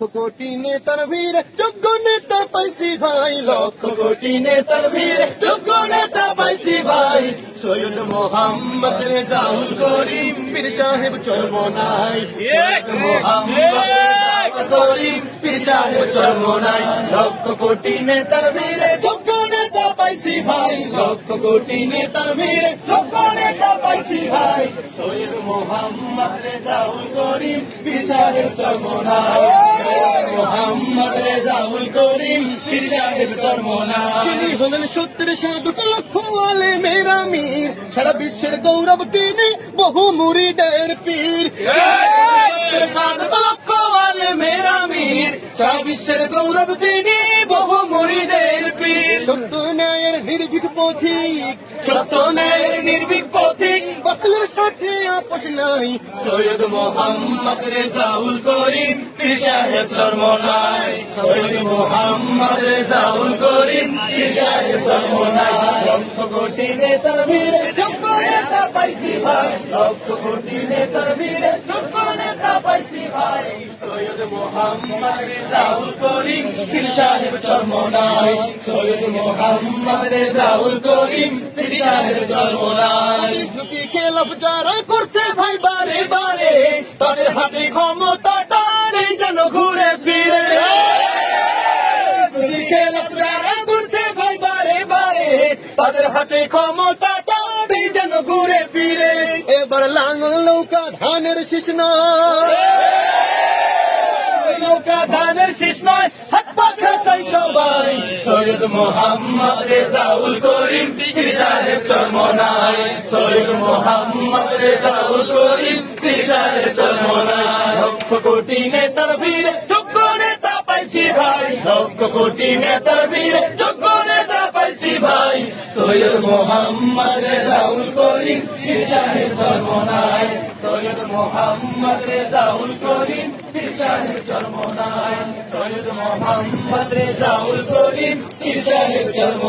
কোটি নেতার ভিড় যোগ্য নেতা পাইছি ভাই, লক্ষ কোটি নেতার ভিড় যোগ্য নেতা পাইছি ভাই। সৈয়দ মোহাম্মদ রেজাউল করিম, পীর সাহেব চর্ম নাই। সৈয়দ মোহাম্মদ করিম, পীর সাহেব চর্ম নাই। লক্ষ কোটি নেতার ভিড় যোগ্য নেতা পাইছি ভাই। লক্ষ কোটি নেতার ভিড় যোগ্য নেতা পাইছি ভাই। সৈয়দ মোহাম্মদ রেজাউল করিম, পীর সাহেব চর্ম নাই। মোহাম্মদ রেজাউল করিম, পীর সাহেব চরমনা তিনি হলেন সত্তর সাধক লক্ষ আলে মেরা মীর সারা বিশ্বের গৌরব তিনি বহু মুরিদের পীর। সত্তর সাধক লক্ষ আলে মেরা মীর সারা বিশ্বের গৌরব তিনি বহু মুরিদের পীর। সত্য ন্যায়ের নির্ভীক পথিক। সত্য ন্যায়ের নির্ভীক পথিক। সাথে আপোষ নাই। সৈয়দ মোহাম্মদ রেজাউল করিম, পীর সাহেব ধর্ম নাই। সৈয়দ মোহাম্মদ রেজাউল করিম, পীর সাহেব ধর্ম নাই। লক্ষ কোটি নেতা ভিড়ে যোগ্য নেতা পাইছি ভাই লক্ষ কোটি নেতা ভিড়ে যোগ্য নেতা পাইছি ভাই সৈয়দ যারা করছে ভাই বারে বারে, তাদের হাতে ক্ষমতাটা নেই যেন ঘুরে ফিরে। খেলাফ যারা করছে ভাই বারে বারে, তাদের হাতে ক্ষমতাটা নেই যেন ঘুরে ফিরে। এবার লাঙল নৌকা ধানের শীষ নয়। ধানের শেষ নয়, হাত পাখা চাই সবাই। সৈয়দ মোহাম্মদ রেজাউল করিম, পীর সাহেব চর্ম নাই সৈয়দ মোহাম্মদ রেজাউল করিম, পীর সাহেব চর্ম নাই লক্ষ কোটি নেতার ভিড়ে যোগ্য নেতা পাইছি ভাই। লক্ষ কোটি নেতার ভিড়ে যোগ্য নেতা পাইছি ভাই। সৈয়দ মোহাম্মদ রেজাউল করিম, পীর সাহেব চর্ম নাই সৈয়দ মোহাম্মদ রেজাউল করিম ঈশানের সাহেব চর্ম নাই। সৈয়দ মোহাম্মদ রেজাউল করিম ঈশানের মাই